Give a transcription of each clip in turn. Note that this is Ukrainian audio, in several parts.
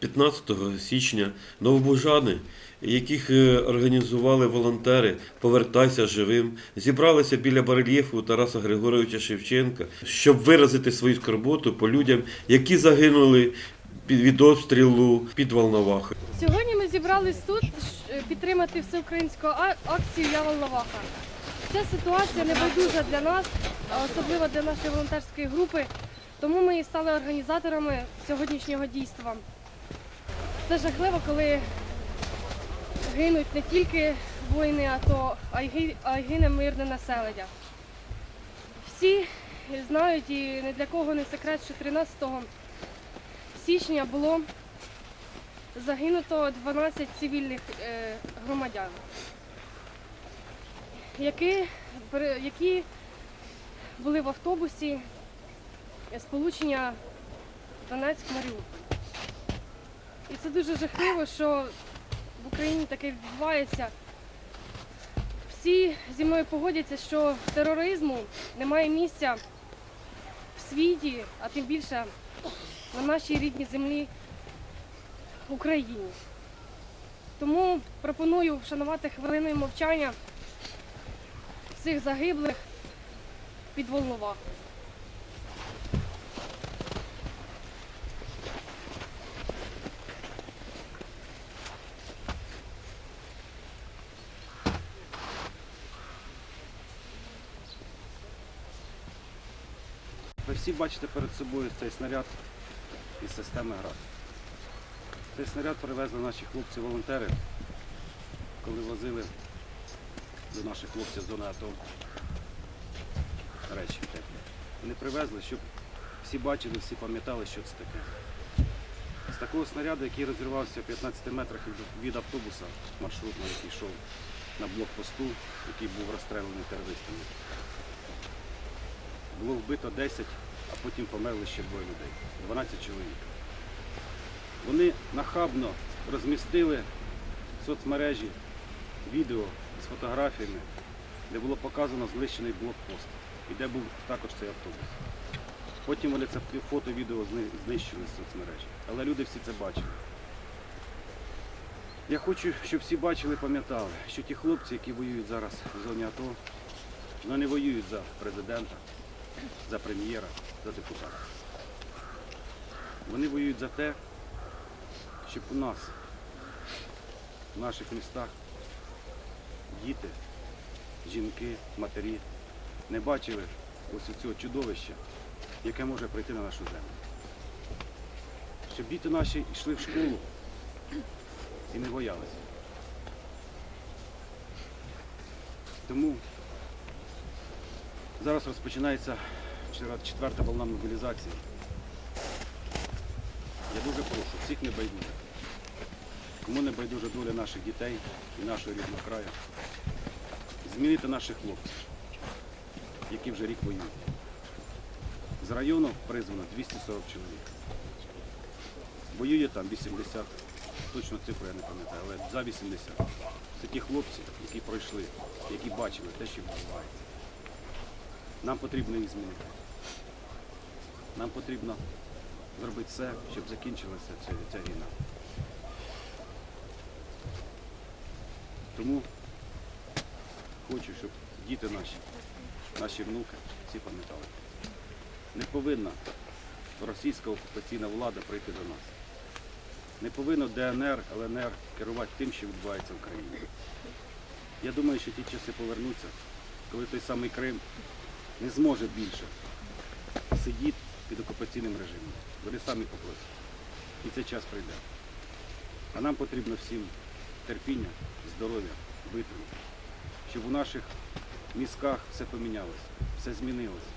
15 січня новобужани, яких е, організували волонтери Повертайся живим, зібралися біля барельєфу Тараса Григоровича Шевченка, щоб виразити свою скорботу по людям, які загинули від обстрілу під Волновахою. Сьогодні ми зібрались тут підтримати всеукраїнську акцію Я Волноваха. Ця ситуація не байдужа для нас, особливо для нашої волонтерської групи, тому ми і стали організаторами сьогоднішнього дійства. Це жахливо, коли гинуть не тільки воїни а ги- гине мирне населення. Всі знають і не для кого не секрет, що 13 січня було загинуто 12 цивільних е, громадян, які, які були в автобусі сполучення Донецьк-Маріуполь. І це дуже жахливо, що в Україні таке відбувається. Всі зі мною погодяться, що тероризму немає місця в світі, а тим більше на нашій рідній землі Україні. Тому пропоную вшанувати хвилиною мовчання всіх загиблих під Волновахою. Ви всі бачите перед собою цей снаряд із системи ГРАД. Цей снаряд привезли наші хлопці-волонтери, коли возили до наших хлопців з зони АТО речі теплі. Вони привезли, щоб всі бачили, всі пам'ятали, що це таке. З такого снаряду, який розірвався в 15 метрах від- автобуса маршрутного, який йшов на блокпосту, який був розстріляний терористами. Було вбито 10, а потім померли ще двоє людей. 12 чоловік. Вони нахабно розмістили в соцмережі відео з фотографіями, де було показано знищений блокпост і де був також цей автобус. Потім вони це фото, відео знищили з соцмережі. Але люди всі це бачили. Я хочу, щоб всі бачили і пам'ятали, що ті хлопці, які воюють зараз в зоні АТО, вони не воюють за президента, за прем'єра, за депутата. Вони воюють за те, щоб у нас, в наших містах, діти, жінки, матері не бачили ось цього чудовища, яке може прийти на нашу землю. Щоб діти наші йшли в школу і не боялися. Тому Зараз розпочинається четвер- четверта волна мобілізації. Я дуже прошу всіх небайдужих, кому не байдужа доля наших дітей і нашого рідного краю, змінити наших хлопців, які вже рік воюють. З району призвано 240 чоловік. Воює там 80, точно цифру я не пам'ятаю, але за 80. Це ті хлопці, які пройшли, які бачили те, що відбувається. Нам потрібно їх змінити. Нам потрібно зробити все, щоб закінчилася ця, ця війна. Тому хочу, щоб діти наші, наші внуки всі пам'ятали. Не повинна російська окупаційна влада прийти до нас. Не повинно ДНР, ЛНР керувати тим, що відбувається в країні. Я думаю, що ті часи повернуться, коли той самий Крим не зможе більше сидіти під окупаційним режимом. Вони самі попросять. І цей час прийде. А нам потрібно всім терпіння, здоров'я, витримки, щоб у наших мізках все помінялося, все змінилося.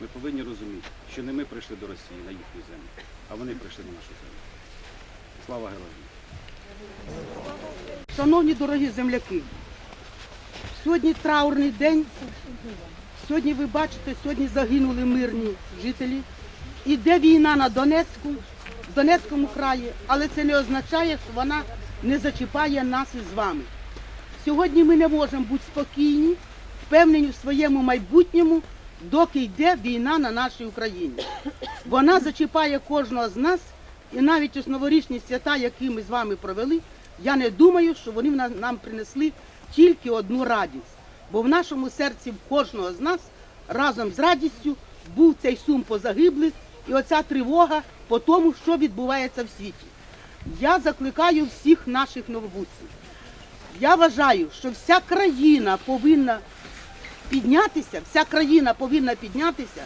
Ми повинні розуміти, що не ми прийшли до Росії на їхню землю, а вони прийшли на нашу землю. Слава героям! Шановні дорогі земляки, сьогодні траурний день. Сьогодні ви бачите, сьогодні загинули мирні жителі. Іде війна на Донецьку, в Донецькому краї, але це не означає, що вона не зачіпає нас із вами. Сьогодні ми не можемо бути спокійні, впевнені в своєму майбутньому, доки йде війна на нашій Україні. Вона зачіпає кожного з нас І навіть ось новорічні свята, які ми з вами провели, я не думаю, що вони нам принесли тільки одну радість. Бо в нашому серці в кожного з нас разом з радістю був цей сум по загиблих і оця тривога по тому, що відбувається в світі. Я закликаю всіх наших новобутців. Я вважаю, що вся країна повинна піднятися, вся країна повинна піднятися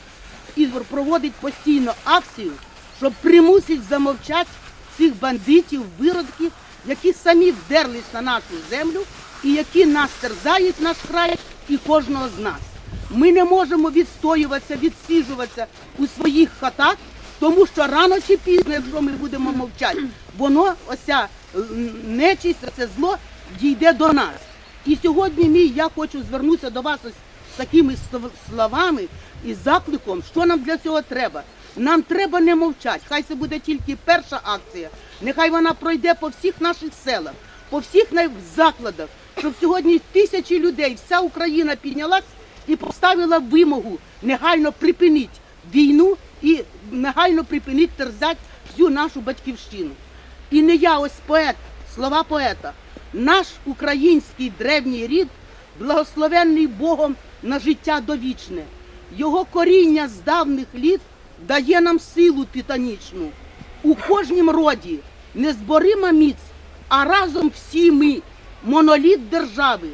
і проводить постійно акцію, щоб примусити замовчати цих бандитів, виродків, які самі вдерлись на нашу землю і які нас терзають наш край і кожного з нас. Ми не можемо відстоюватися, відсіжуватися у своїх хатах, тому що рано чи пізно, якщо ми будемо мовчати, воно оця м, нечисть, це зло дійде до нас. І сьогодні мій я хочу звернутися до вас ось з такими словами і закликом, що нам для цього треба. Нам треба не мовчати. Хай це буде тільки перша акція. Нехай вона пройде по всіх наших селах, по всіх закладах, щоб сьогодні тисячі людей, вся Україна піднялась і поставила вимогу негайно припинити війну і негайно припинити терзати всю нашу батьківщину. І не я ось поет, слова поета. Наш український древній рід, благословенний Богом на життя довічне. Його коріння з давних літ дає нам силу титанічну. У кожнім роді незборима міць, а разом всі ми, моноліт держави.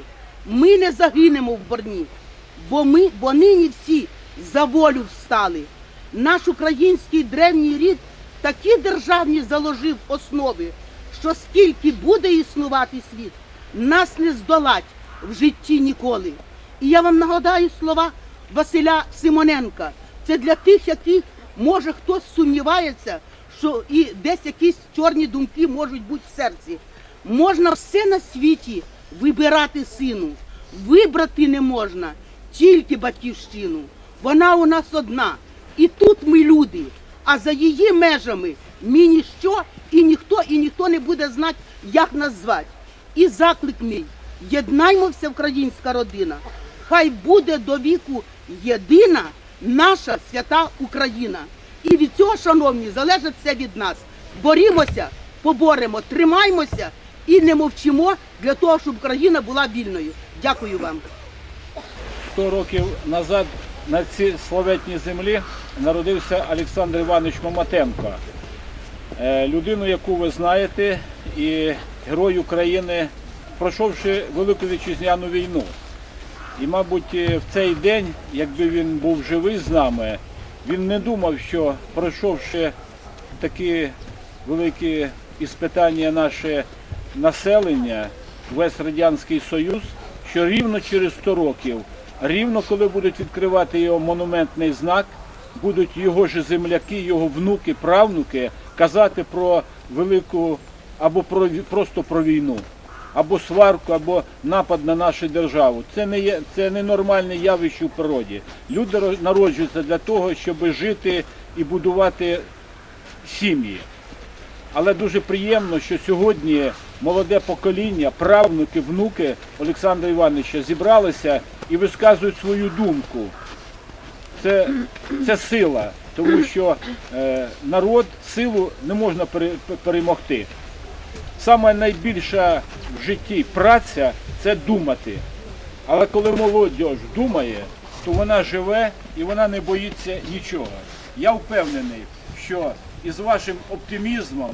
Ми не загинемо в борні, бо ми, бо нині всі за волю встали. Наш український древній рід такі державні заложив основи, що скільки буде існувати світ, нас не здолать в житті ніколи. І я вам нагадаю слова Василя Симоненка. Це для тих, яких може хтось сумнівається, що і десь якісь чорні думки можуть бути в серці. Можна все на світі вибирати сину. Вибрати не можна тільки батьківщину. Вона у нас одна. І тут ми люди. А за її межами ми ніщо і ніхто, і ніхто не буде знати, як нас звати. І заклик мій. Єднаймося, українська родина. Хай буде до віку єдина наша свята Україна. І від цього, шановні, залежить все від нас. Борімося, поборемо, тримаймося і не мовчимо для того, щоб Україна була вільною. Дякую вам. 100 років назад на цій славетній землі народився Олександр Іванович Маматенко. Е, Людину, яку ви знаєте, і герой України, пройшовши Велику Вітчизняну війну. І, мабуть, е, в цей день, якби він був живий з нами, він не думав, що пройшовши такі великі іспитання наше населення, весь Радянський Союз, що рівно через 100 років, рівно коли будуть відкривати його монументний знак, будуть його ж земляки, його внуки, правнуки казати про велику або про просто про війну, або сварку, або напад на нашу державу. Це не є це не нормальне явище в природі. Люди ро- народжуються для того, щоб жити і будувати сім'ї. Але дуже приємно, що сьогодні молоде покоління, правнуки, внуки Олександра Івановича зібралися і висказують свою думку. Це, це сила, тому що е, народ силу не можна перемогти. Саме найбільша в житті праця це думати. Але коли молодь думає, то вона живе і вона не боїться нічого. Я впевнений, що із вашим оптимізмом,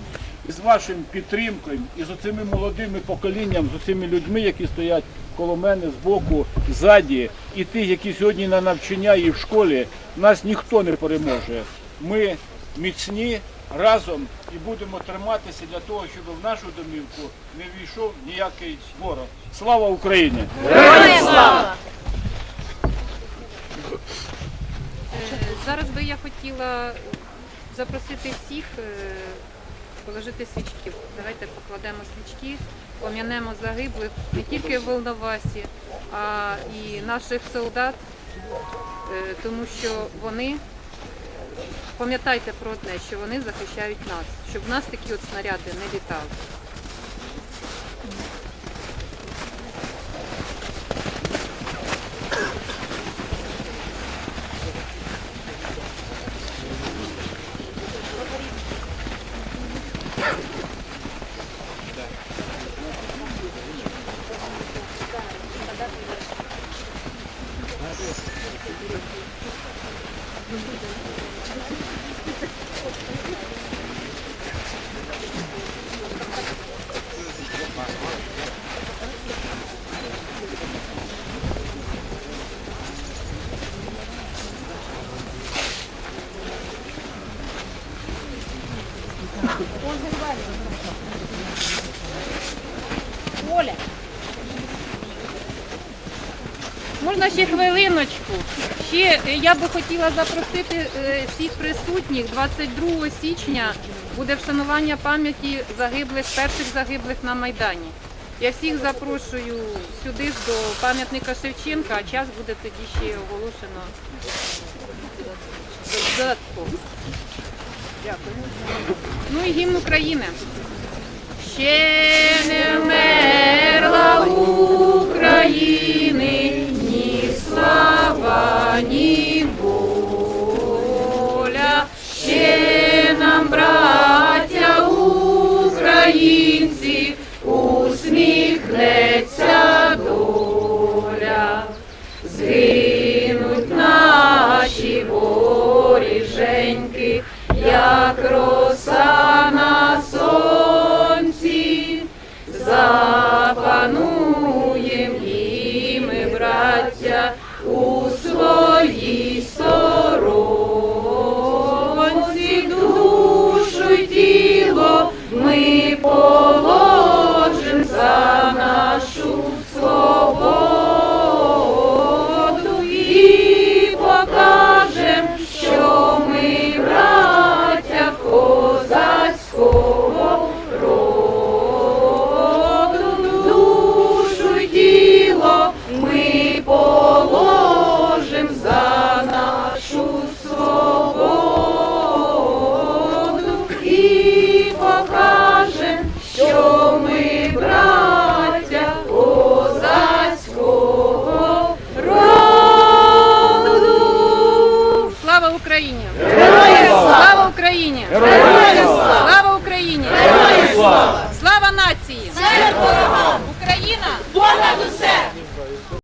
із вашим підтримкою, і з оцими молодими поколінням, з оцими людьми, які стоять коло мене збоку, ззаді, і тих, які сьогодні на навчання і в школі, нас ніхто не переможе. Ми міцні разом і будемо триматися для того, щоб в нашу домівку не війшов ніякий ворог. Слава Україні! Е, Зараз би я хотіла запросити всіх е, положити свічки. Давайте покладемо свічки, пом'янемо загиблих не тільки в Волновасі, а і наших солдат, е, тому що вони, пам'ятайте про одне, що вони захищають нас, щоб в нас такі от снаряди не літали. Можна ще хвилиночку. Ще е, я би хотіла запросити е, всіх присутніх. 22 січня буде вшанування пам'яті загиблих, перших загиблих на Майдані. Я всіх запрошую сюди ж до пам'ятника Шевченка, а час буде тоді ще оголошено додатково. Дякую. Ну і гімн України. Ще не вмерла України Воріженьки, як